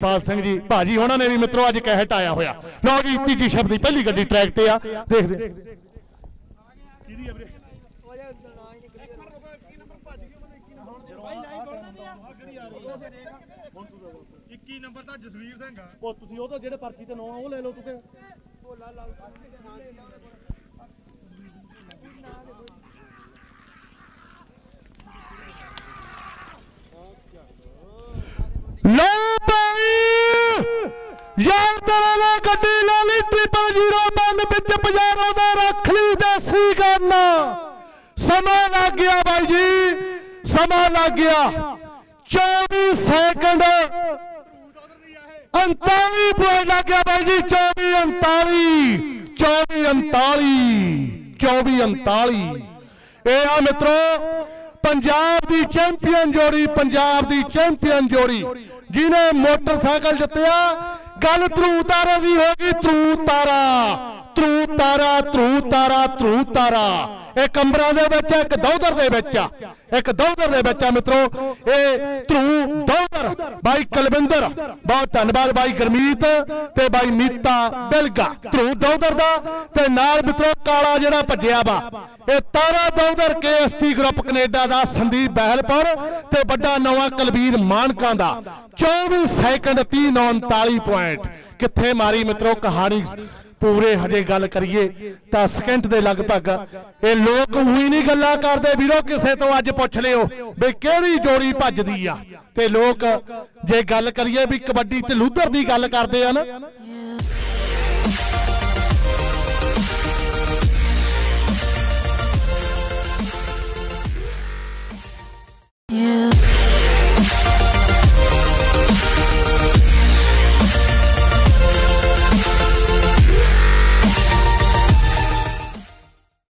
ਪਾਲ ਸਿੰਘ ਜੀ ਭਾਜੀ ਉਹਨਾਂ ਨੇ ਵੀ ਮਿੱਤਰੋ ਅੱਜ ਕਹਿ ਹਟਾਇਆ ਹੋਇਆ। ਲਓ ਜੀ ਤੀਜੀ ਸ਼ਬਦ ਦੀ ਪਹਿਲੀ ਗੱਡੀ ਟਰੈਕ ਤੇ ਆ। ਦੇਖਦੇ ਨੰਬਰ ਤਾਂ ਜਸਵੀਰ ਸਿੰਘ ਆ। ਉਹ ਤੁਸੀਂ ਉਹ ਤਾਂ ਜਿਹੜੇ ਪਰਚੀ ਤੇ ਨੋ ਉਹ ਲੈ ਲਓ ਤੁਸੀਂ। ਲੋ ਯਾਰ ਤੇਰੇ ਗੱਡੀ ਲੈ ਲਈ, ਟ੍ਰਿਪਲ ਜ਼ੀਰੋ ਬੰਨ ਵਿੱਚ ਪਜਾਰੋ ਦਾ ਰੱਖ ਲਈ ਦੇਸੀ ਗੰਨ। ਸਮਾਂ ਲੱਗ ਗਿਆ ਬਾਈ ਜੀ, ਸਮਾਂ ਲੱਗ ਗਿਆ। 24 ਸੈਕਿੰਡ 39 ਪੁਆਇੰਟ ਲੱਗ ਗਿਆ ਬਾਈ ਜੀ 24 39 24 39 24 39 ਇਹ ਆ ਮਿੱਤਰੋ, ਪੰਜਾਬ ਦੀ ਚੈਂਪੀਅਨ ਜੋੜੀ, ਪੰਜਾਬ ਦੀ ਚੈਂਪੀਅਨ ਜੋੜੀ, ਜਿਹਨੇ ਮੋਟਰਸਾਈਕਲ ਜਿੱਤਿਆ ਗੱਲ ਤਰੂ ਤਾਰੇ ਦੀ ਹੋ ਗਈ ਤਰੂ ਤਾਰਾ। ਤਰੂ ਤਾਰਾ ਤਰੂ ਤਾਰਾ ਤਰੂ ਤਾਰਾ। ਇਹ ਕੰਬਰਾਂ ਦੇ ਵਿੱਚ ਆ, ਇੱਕ ਦੌਦਰ ਦੇ ਵਿੱਚ ਆ। ਇੱਕ ਦੌਦਰ ਦੇ ਵਿੱਚ ਆ ਮਿੱਤਰੋ ਇਹ ਧਰੂ ਦੌਦਰ। ਬਾਈ ਕੁਲਵਿੰਦਰ ਬਹੁਤ ਧੰਨਵਾਦ ਬਾਈ ਗਰਮੀਤ ਤੇ ਬਾਈ ਮੀਤਾ ਬਿਲਗਾ। ਧਰੂ ਦੌਦਰ ਦਾ ਤੇ ਨਾਲ ਮਿੱਤਰੋ ਕਾਲਾ ਜਿਹੜਾ ਭੱਜਿਆ ਵਾ ਇਹ Tara Daudhar KST group Canada ਦਾ ਸੰਦੀਪ ਬਹਿਲਪੁਰ ਤੇ ਵੱਡਾ ਨਵਾਂ ਕੁਲਬੀਰ ਮਾਨਕਾਂ ਦਾ। 24 ਸੈਕਿੰਡ 30 39 ਪੁਆਇੰਟ। ਕਿੱਥੇ ਮਾਰੀ ਮਿੱਤਰੋ ਕਹਾਣੀ? ਪੂਰੇ ਹਜੇ ਗੱਲ ਕਰੀਏ ਤਾਂ ਸਕਿੰਟ ਦੇ ਲਗਭਗ ਇਹ ਲੋਕ ਉਹੀ ਨਹੀਂ ਗੱਲਾਂ ਕਰਦੇ ਵੀਰੋ, ਕਿਸੇ ਤੋਂ ਅੱਜ ਪੁੱਛ ਲਿਓ ਵੀ ਕਿਹੜੀ ਜੋੜੀ ਭੱਜਦੀ ਆ। ਤੇ ਲੋਕ ਜੇ ਗੱਲ ਕਰੀਏ ਵੀ ਕਬੱਡੀ ਤੇ ਲੂਧਰ ਦੀ ਗੱਲ ਕਰਦੇ ਆ ਨਾ